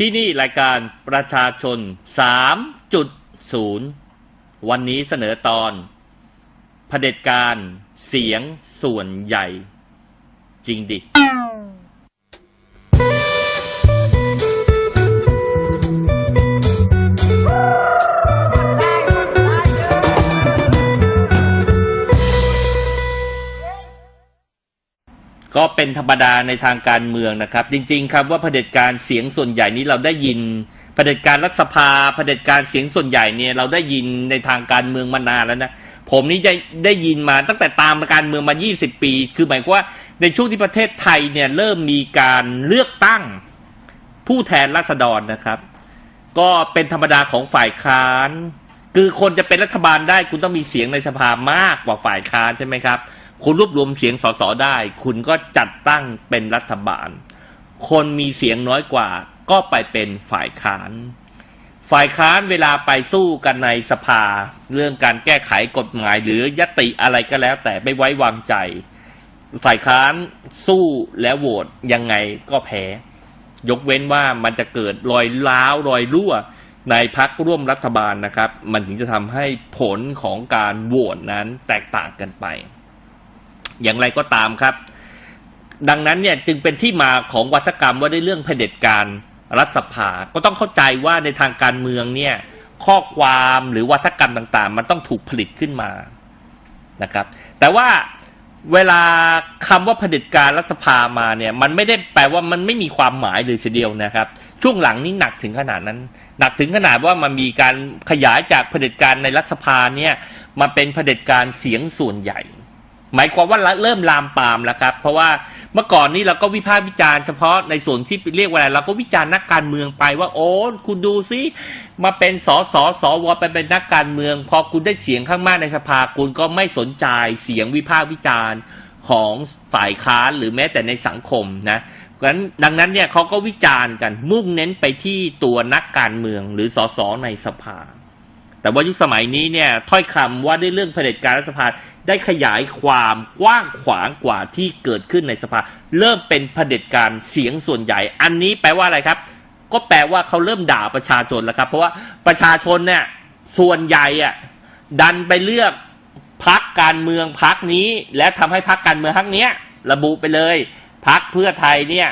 ที่นี่รายการประชาชน 3.0 วันนี้เสนอตอนเผด็จการเสียงส่วนใหญ่ จริงดิ ก็เป็นธรรมดาในทางการเมืองนะครับ จริง ๆ ครับว่าเผด็จการเสียงส่วนใหญ่นี้เราได้ยินเผด็จการรัฐสภาเผด็จการเสียงส่วนใหญ่เนี่ยเราได้ยินในทางการเมืองมานานแล้วนะผมนี่ได้ได้ยินมาตั้งแต่ตามการเมืองมา 20 ปี คือหมายความว่าในช่วงที่ประเทศไทยเนี่ยเริ่มมีการเลือกตั้งผู้แทนราษฎรนะครับ ก็เป็นธรรมดาของฝ่ายค้าน คือคนจะเป็นรัฐบาลได้คุณต้องมีเสียงในสภามากกว่าฝ่ายค้านใช่ไหมครับ คุณรวบรวมเสียงสสได้ คุณก็จัดตั้งเป็นรัฐบาล คนมีเสียงน้อยกว่า ก็ไปเป็นฝ่ายค้าน ฝ่ายค้านเวลาไปสู้กันในสภา เรื่องการแก้ไขกฎหมายหรือยติอะไรก็แล้ว แต่ไม่ไว้วางใจ ฝ่ายค้านสู้แล้วโหวตยังไงก็แพ้ ยกเว้นว่ามันจะเกิดรอยล้าวรอยรั่วในพักร่วมรัฐบาลนะครับ มันถึงจะทำให้ผลของการโหวตนั้นแตกต่างกันไป อย่างไรก็ตามครับ ดังนั้นเนี่ยจึงเป็นที่มาของวัฒกรรมว่าได้เรื่องเผด็จการรัฐสภา ก็ต้องเข้าใจว่าในทางการเมืองเนี่ยข้อความหรือวัฒกรรมต่างๆ มันต้องถูกผลิตขึ้นมานะครับ แต่ว่าเวลาคำว่าเผด็จการรัฐสภามาเนี่ย มันไม่ได้แปลว่ามันไม่มีความหมายเลยทียเดียวนะครับ ช่วงหลังนี้หนักถึงขนาดนั้น หนักถึงขนาดว่ามันมีการขยายจากเผด็จการในรัฐสภาเนี่ยมาเป็นเผด็จการเสียงส่วนใหญ่ หมายความว่าเริ่มลามปามแล้วครับ เพราะว่าเมื่อก่อนนี้เราก็วิพากษ์วิจารณ์เฉพาะในส่วนที่เรียกว่าอะไรเราก็วิจารณ์นักการเมืองไปว่าโอ้คุณดูซิมาเป็นสสสวไปเป็นนักการเมือง พอคุณได้เสียงข้างมากในสภาคุณก็ไม่สนใจเสียงวิพากษ์วิจารณ์ของฝ่ายค้านหรือแม้แต่ในสังคมนะเพราะฉะนั้นดังนั้นเนี่ยเขาก็วิจารณ์กันมุ่งเน้นไปที่ตัวนักการเมืองหรือสสในสภา แต่ว่ายุคสมัยนี้เนี่ยถ้อยคำว่าได้เรื่องเผด็จการรัฐสภาได้ขยายความกว้างขวางกว่าที่เกิดขึ้นในสภา เริ่มเป็นเผด็จการเสียงส่วนใหญ่ อันนี้แปลว่าอะไรครับ ก็แปลว่าเขาเริ่มด่าประชาชนแล้วครับ เพราะว่าประชาชนเนี่ยส่วนใหญ่อะดันไปเลือกพักการเมืองพักนี้ และทำให้พักการเมืองพักเนี้ยระบุไปเลยพักเพื่อไทยเนี่ย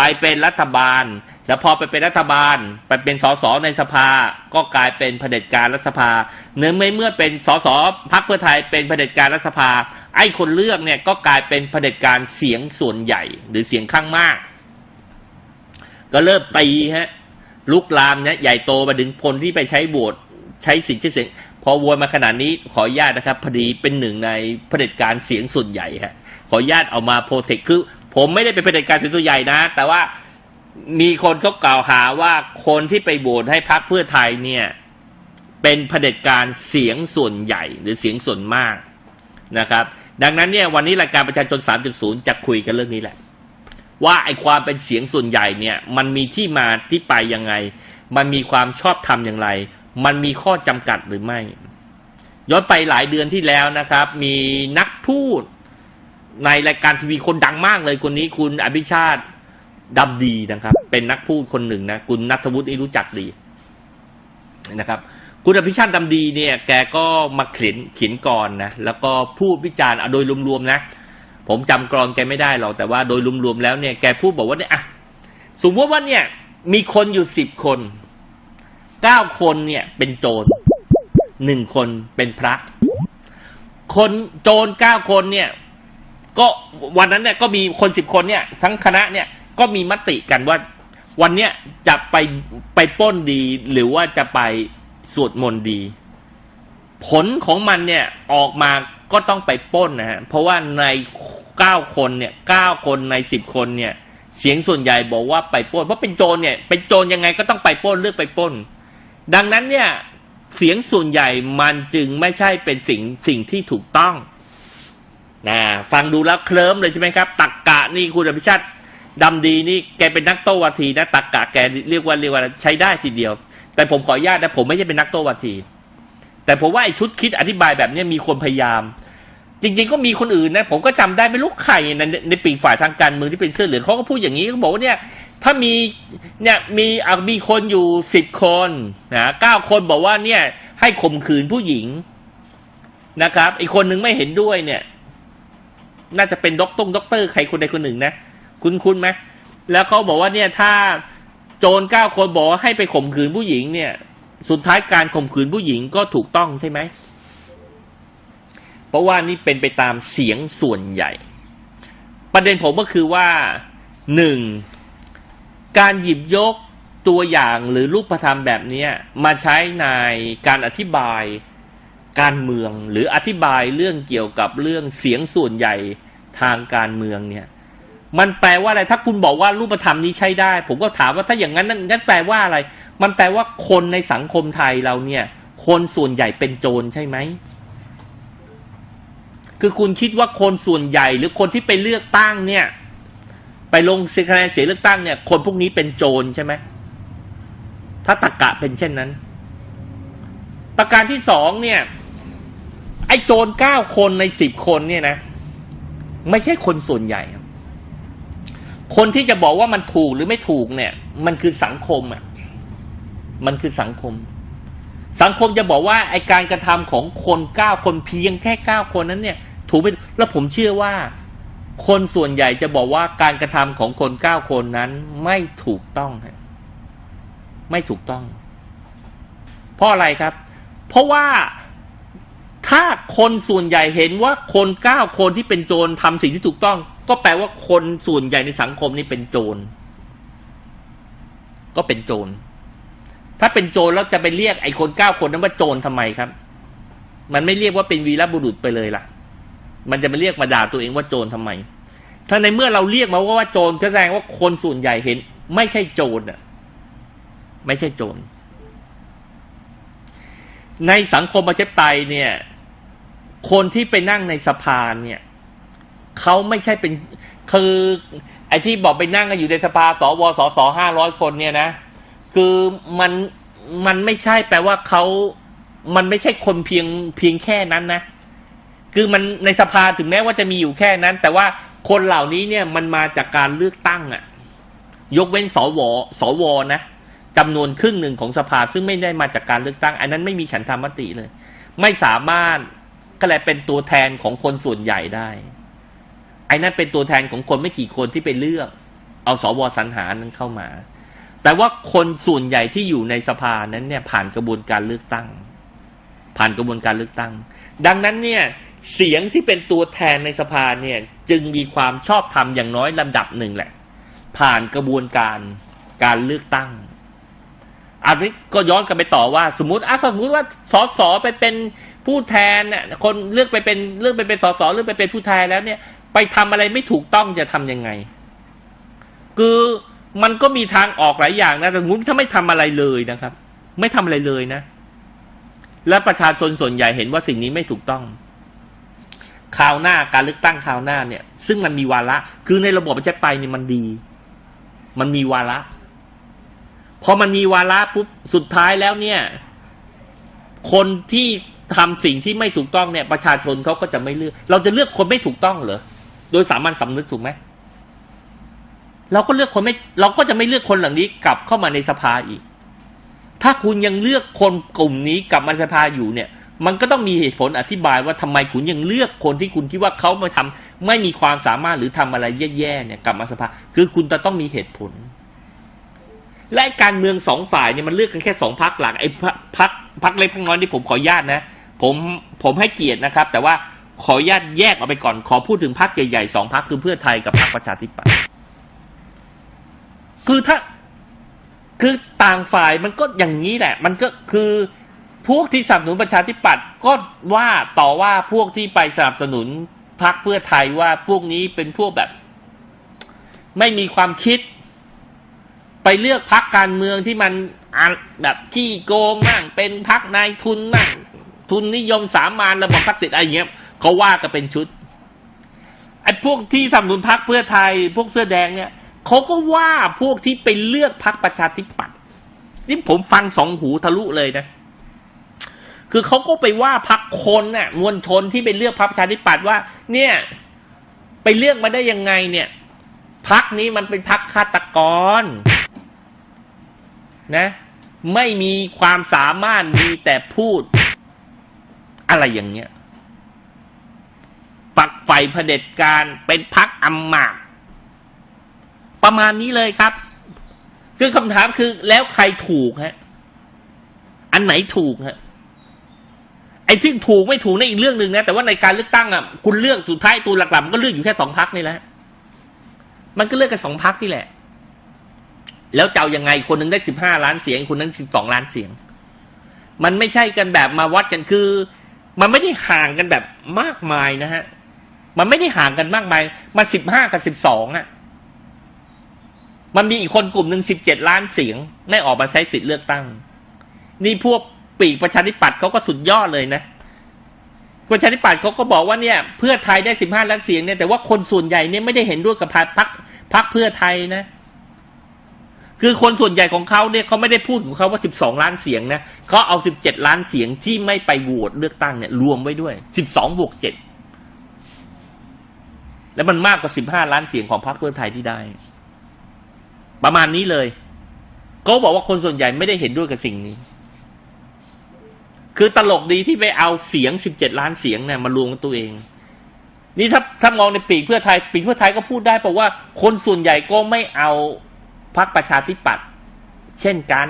ไปเป็นรัฐบาล แล้วพอไปเป็นรัฐบาล ไปเป็นสสในสภา ก็กลายเป็นเผด็จการรัฐสภา เนื่องไม่เมื่อเป็นสสพักเพื่อไทยเป็นเผด็จการรัฐสภา ไอ้คนเลือกเนี่ยก็กลายเป็นเผด็จการเสียงส่วนใหญ่ หรือเสียงข้างมาก ก็เริ่มตีฮะลุกลามเนี่ยใหญ่โตมาถึงคนที่ไปใช้โหวตใช้สิทธิ์ใช้เสียงพอวนมาขนาดนี้ขออนุญาตนะครับพอดีเป็นหนึ่งในเผด็จการเสียงส่วนใหญ่ฮะขออนุญาตเอามาโปรเทคคือ ผมไม่ได้เป็นประเด็จการเสียงส่วนใหญ่นะ แต่ว่ามีคนเขากล่าวหาว่าคนที่ไปโหวตให้พรรคเพื่อไทยเนี่ย เป็นเผด็จการเสียงส่วนใหญ่หรือเสียงส่วนมากนะครับ ดังนั้นเนี่ยวันนี้รายการประชาชน 3.0 จะคุยกันเรื่องนี้แหละ ว่าไอความเป็นเสียงส่วนใหญ่เนี่ย มันมีที่มาที่ไปยังไง มันมีความชอบธรรมอย่างไร มันมีข้อจำกัดหรือไม่ย้อนไปหลายเดือนที่แล้วนะครับ มีนักพูด ในรายการทีวีคนดังมากเลยคนนี้คุณอภิชาติดำดีนะครับ เป็นนักพูดคนหนึ่งนะ คุณนัทวุฒินี่รู้จักดีนะครับ คุณอภิชาติดำดีเนี่ย แกก็มาเขียนเขียนกรนะ แล้วก็พูดวิจารณ์โดยรวมๆนะ ผมจำกรอนแกไม่ได้หรอกแต่ว่าโดยรวมๆแล้วเนี่ยแกพูดบอกว่าเนี่ยอะสมมติว่าเนี่ย มีคนอยู่สิบคนเก้าคนเนี่ย เป็นโจรหนึ่งคนเป็นพระ คนโจรเก้าคนเนี่ย ก็วันนั้นเนี่ยก็มีคนสิบคนเนี่ย ทั้งคณะเนี่ยก็มีมติกันว่า วันเนี้ยจะไปไปป้นดี หรือว่าจะไปสวดมนต์ดี ผลของมันเนี่ยออกมาก็ต้องไปป้นนะฮะเพราะว่าในเก้าคนเนี่ยเก้าคนในสิบคนเนี่ย เสียงส่วนใหญ่บอกว่าไปป้นเพราะเป็นโจรเนี่ยเป็นโจรยังไงก็ต้องไปป้นเลือกไปป้น ดังนั้นเนี่ยเสียงส่วนใหญ่มันจึงไม่ใช่เป็นสิ่งสิ่งที่ถูกต้อง นะฟังดูแล้วเคลิ้มเลยใช่ไหมครับ ตักกะนี่คุณอภิชาติดำดีนี่แกเป็นนักโต้วาทีนะ ตักกะแกเรียกว่าเรียกว่าใช้ได้ทีเดียว แต่ผมขออนุญาตนะผมไม่ใช่เป็นนักโต้วาที แต่ผมว่าไอ้ชุดคิดอธิบายแบบนี้มีคนพยายาม จริง ๆ ก็มีคนอื่นนะ ผมก็จำได้ไม่รู้ใครในในปีกฝ่ายทางการเมืองที่เป็นเสื้อเหลืองเขาก็พูดอย่างนี้เขาบอกว่าเนี่ย ถ้ามีเนี่ยมีมีคนอยู่สิบคนนะเก้าคนบอกว่าเนี่ยให้ข่มขืนผู้หญิงนะครับอีกคนหนึ่งไม่เห็นด้วยเนี่ย น่าจะเป็นด็อกตงด็อกเตอร์ใครคนใดคนหนึ่งนะคุณคุณไหมแล้วเขาบอกว่าเนี่ยถ้าโจรเก้าคนบอกให้ไปข่มขืนผู้หญิงเนี่ย สุดท้ายการข่มขืนผู้หญิงก็ถูกต้องใช่ไหมเพราะว่านี่เป็นไปตามเสียงส่วนใหญ่ ประเด็นผมก็คือว่าหนึ่งการหยิบยกตัวอย่างหรือรูปธรรมแบบนี้มาใช้ในการอธิบาย การเมืองหรืออธิบายเรื่องเกี่ยวกับเรื่องเสียงส่วนใหญ่ทางการเมืองเนี่ย มันแปลว่าอะไรถ้าคุณบอกว่ารูปธรรมนี้ใช้ได้ ผมก็ถามว่าถ้าอย่างนั้นนั่นงั้นแปลว่าอะไร มันแปลว่าคนในสังคมไทยเราเนี่ย คนส่วนใหญ่เป็นโจรใช่ไหมคือคุณคิดว่าคนส่วนใหญ่หรือคนที่ไปเลือกตั้งเนี่ย ไปลงคะแนนเสียงเลือกตั้งเนี่ย คนพวกนี้เป็นโจรใช่ไหมถ้าตรกกะเป็นเช่นนั้น ประการที่สองเนี่ย ไอ้โจรเก้าคนในสิบคนเนี่ยนะ ไม่ใช่คนส่วนใหญ่ คนที่จะบอกว่ามันถูกหรือไม่ถูกเนี่ย มันคือสังคมอะ มันคือสังคม สังคมจะบอกว่าไอการกระทำของคนเก้าคนเพียงแค่เก้าคนนั้นเนี่ย ถูกไหมแล้วผมเชื่อว่า คนส่วนใหญ่จะบอกว่าการกระทำของคนเก้าคนนั้น ไม่ถูกต้องฮะไม่ถูกต้อง เพราะอะไรครับ เพราะว่า ถ้าคนส่วนใหญ่เห็นว่าคนเก้าคนที่เป็นโจรทำสิ่งที่ถูกต้อง ก็แปลว่าคนส่วนใหญ่ในสังคมนี้เป็นโจร ก็เป็นโจร ถ้าเป็นโจรแล้วจะไปเรียกไอ้คนเก้าคนนั้นว่าโจรทำไมครับ มันไม่เรียกว่าเป็นวีรบุรุษไปเลยล่ะ มันจะมาเรียกมาด่าตัวเองว่าโจรทำไม ถ้าในเมื่อเราเรียกมาว่าว่าโจรก็แสดงว่าคนส่วนใหญ่เห็น ไม่ใช่โจรอะ ไม่ใช่โจรในสังคมประชาธิปไตยเนี่ย คนที่ไปนั่งในสภาเนี่ยเขาไม่ใช่เป็นคือไอ้ที่บอกไปนั่งกันอยู่ในสภาสวสสห้าร้อยคนเนี่ยนะ คือมันมันไม่ใช่แปลว่าเขามันไม่ใช่คนเพียงเพียงแค่นั้นนะ คือมันในสภาถึงแม้ว่าจะมีอยู่แค่นั้น แต่ว่าคนเหล่านี้เนี่ยมันมาจากการเลือกตั้งอะยกเว้นสวสวนะจำนวนครึ่งหนึ่งของสภาซึ่งไม่ได้มาจากการเลือกตั้ง อันนั้นไม่มีฉันทามติเลย ไม่สามารถ ก็เลยเป็นตัวแทนของคนส่วนใหญ่ได้ ไอ้นั่นเป็นตัวแทนของคนไม่กี่คนที่ไปเลือก เอาสวสรรหานั้นเข้ามา แต่ว่าคนส่วนใหญ่ที่อยู่ในสภานั้นเนี่ยผ่านกระบวนการเลือกตั้ง ผ่านกระบวนการเลือกตั้ง ดังนั้นเนี่ยเสียงที่เป็นตัวแทนในสภาเนี่ยจึงมีความชอบธรรมอย่างน้อยลำดับหนึ่งแหละ ผ่านกระบวนการการเลือกตั้งอันนี้ก็ย้อนกลับไปต่อว่า สมมติอะสมมติว่าสสไปเป็น ผู้แทนเนี่ยคนเลือกไปเป็นเลือกไปเป็นสสเลือกไปเป็นผู้แทนแล้วเนี่ย ไปทำอะไรไม่ถูกต้องจะทำยังไง คือมันก็มีทางออกหลายอย่างนะแต่สมมติถ้าไม่ทำอะไรเลยนะครับ ไม่ทำอะไรเลยนะ และประชาชนส่วนใหญ่เห็นว่าสิ่งนี้ไม่ถูกต้องคราวหน้าการเลือกตั้งคราวหน้าเนี่ย ซึ่งมันมีวาระ คือในระบบประชาธิปไตยเนี่ยมันดี มันมีวาระพอมันมีวาระปุ๊บสุดท้ายแล้วเนี่ย คนที่ ทำสิ่งที่ไม่ถูกต้องเนี่ย ประชาชนเขาก็จะไม่เลือก เราจะเลือกคนไม่ถูกต้องเหรอโดยสามัญสำนึกถูกไหมเราก็เลือกคนไม่ เราก็จะไม่เลือกคนเหล่านี้กลับเข้ามาในสภาอีก ถ้าคุณยังเลือกคนกลุ่มนี้กลับมาสภาอยู่เนี่ย มันก็ต้องมีเหตุผลอธิบายว่าทำไมคุณยังเลือกคนที่คุณคิดว่าเขามาทำไม่มีความสามารถหรือทำอะไรแย่ๆเนี่ย กลับมาสภา คือคุณจะต้องมีเหตุผล และการเมืองสองฝ่ายเนี่ยมันเลือกกันแค่สองพักหลักไอ้พักพักเล็กพักน้อยที่ผมขออนุญาตนะ ผมผมให้เกียรตินะครับ แต่ว่าขออนุญาตแยกออกไปก่อน ขอพูดถึงพักใหญ่ๆสองพักคือเพื่อไทยกับพรรคประชาธิปัตย์คือถ้าคือต่างฝ่ายมันก็อย่างนี้แหละ มันก็คือพวกที่สนับสนุนประชาธิปัตย์ก็ว่าต่อว่าพวกที่ไปสนับสนุนพรรคเพื่อไทยว่าพวกนี้เป็นพวกแบบ ไม่มีความคิด ไปเลือกพักการเมืองที่มันแบบขี้โกงมั่งเป็นพักนายทุนมั่ง ทุนนิยมสามานระบบทักษิณอะไรอย่างเงี้ยเขาว่ากันเป็นชุดไอ้พวกที่สนับสนุนพักเพื่อไทย พวกเสื้อแดงเนี่ยเขาก็ว่าพวกที่ไปเลือกพักประชาธิปัตย์นี่ผมฟังสองหูทะลุเลยนะ คือเขาก็ไปว่าพักคนน่ะมวลชนที่ไปเลือกพรรคประชาธิปัตย์ว่า เนี่ย ไปเลือกมาได้ยังไงเนี่ยพักนี้มันเป็นพักฆาตกร นะ ไม่มีความสามารถมีแต่พูด อะไรอย่างเงี้ยปักไฟเผด็จการเป็นพักอำมาตย์ประมาณนี้เลยครับ คือคำถามคือแล้วใครถูกฮะ อันไหนถูกฮะไอ้ที่ถูกไม่ถูกนั่นอีกเรื่องหนึ่งนะแต่ว่าในการเลือกตั้งอะคุณเลือกสุดท้ายตัวหลักๆมันก็เลือกอยู่แค่สองพักนี่แหละ มันก็เลือกกันสองพักนี่แหละ แล้วจะเอายังไงคนนึงได้สิบห้าล้านเสียง คนนั้นสิบสองล้านเสียง มันไม่ใช่กันแบบมาวัดกันคือ มันไม่ได้ห่างกันแบบมากมายนะฮะ มันไม่ได้ห่างกันมากมาย มันสิบห้ากับสิบสองอะ มันมีอีกคนกลุ่มหนึ่งสิบเจ็ดล้านเสียง ไม่ออกมาใช้สิทธิ์เลือกตั้ง นี่พวกปีกประชาธิปัตย์เขาก็สุดยอดเลยนะประชาธิปัตย์เขาก็บอกว่าเนี่ย เพื่อไทยได้สิบห้าล้านเสียงเนี่ยแต่ว่าคนส่วนใหญ่เนี่ยไม่ได้เห็นด้วยกับพรรคพรรคเพื่อไทยนะ คือคนส่วนใหญ่ของเขาเนี่ยเขาไม่ได้พูดของเขาว่าสิบสองล้านเสียงนะเขาเอาสิบเจ็ดล้านเสียงที่ไม่ไปโหวตเลือกตั้งเนี่ยรวมไว้ด้วยสิบสองบวกเจ็ดแล้วมันมากกว่าสิบห้าล้านเสียงของพรรคเพื่อไทยที่ได้ ประมาณนี้เลยเขาบอกว่าคนส่วนใหญ่ไม่ได้เห็นด้วยกับสิ่งนี้ คือตลกดีที่ไปเอาเสียงสิบเจ็ดล้านเสียงเนี่ยมารวมกันตัวเองนี่ถ้าถ้ามองในปีกเพื่อไทยปีกเพื่อไทยก็พูดได้เพราะว่าคนส่วนใหญ่ก็ไม่เอา พรรคประชาธิปัตย์เช่นกัน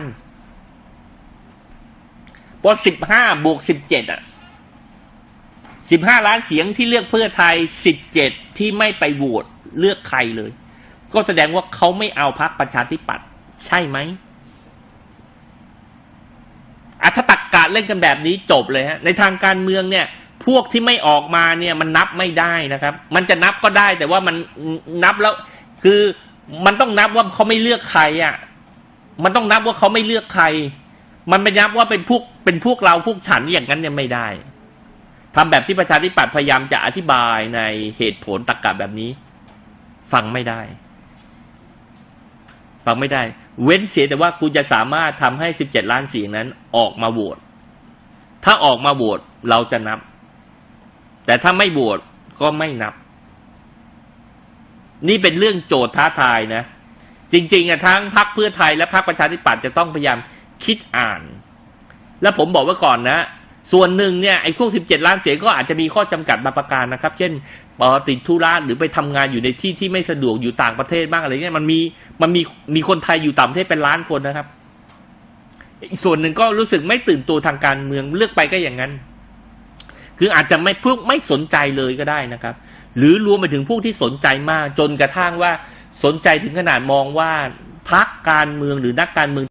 พอสิบห้าบวกสิบเจ็ดอะสิบห้าล้านเสียงที่เลือกเพื่อไทยสิบเจ็ดที่ไม่ไปโหวตเลือกใครเลย ก็แสดงว่าเขาไม่เอาพรรคประชาธิปัตย์ใช่ไหมอัธตักกะเล่นกันแบบนี้จบเลยฮะในทางการเมืองเนี่ย พวกที่ไม่ออกมาเนี่ยมันนับไม่ได้นะครับ มันจะนับก็ได้แต่ว่ามันนับแล้ว คือ มันต้องนับว่าเขาไม่เลือกใครอะ มันต้องนับว่าเขาไม่เลือกใคร มันไม่นับว่าเป็นพวกเป็นพวกเราพวกฉันอย่างนั้นเนี่ยไม่ได้ทำแบบที่ประชาธิปัตย์พยายามจะอธิบายในเหตุผลตรรกะแบบนี้ ฟังไม่ได้ ฟังไม่ได้ เว้นเสียแต่ว่าคุณจะสามารถทำให้สิบเจ็ดล้านเสียงนั้น ออกมาโหวตถ้าออกมาโหวตเราจะนับ แต่ถ้าไม่โหวตก็ไม่นับ นี่เป็นเรื่องโจทย์ท้าทายนะ จริงๆอะทั้งพรรคเพื่อไทยและพรรคประชาธิปัตย์จะต้องพยายามคิดอ่าน แล้วผมบอกไว้ก่อนนะ ส่วนหนึ่งเนี่ยไอ้พวก 17 ล้านเสียงก็อาจจะมีข้อจำกัดบางประการนะครับ เช่นปอติดธุระหรือไปทำงานอยู่ในที่ที่ไม่สะดวกอยู่ต่างประเทศบ้างอะไรเงี้ยมันมีมันมีมีคนไทยอยู่ต่างประเทศเป็นล้านคนนะครับอีกส่วนหนึ่งก็รู้สึกไม่ตื่นตัวทางการเมืองเลือกไปก็อย่างนั้น คืออาจจะไม่พวกไม่สนใจเลยก็ได้นะครับ หรือรวมไปถึงพวกที่สนใจมาก จนกระทั่งว่าสนใจถึงขนาดมองว่าพักการเมืองหรือนักการเมือง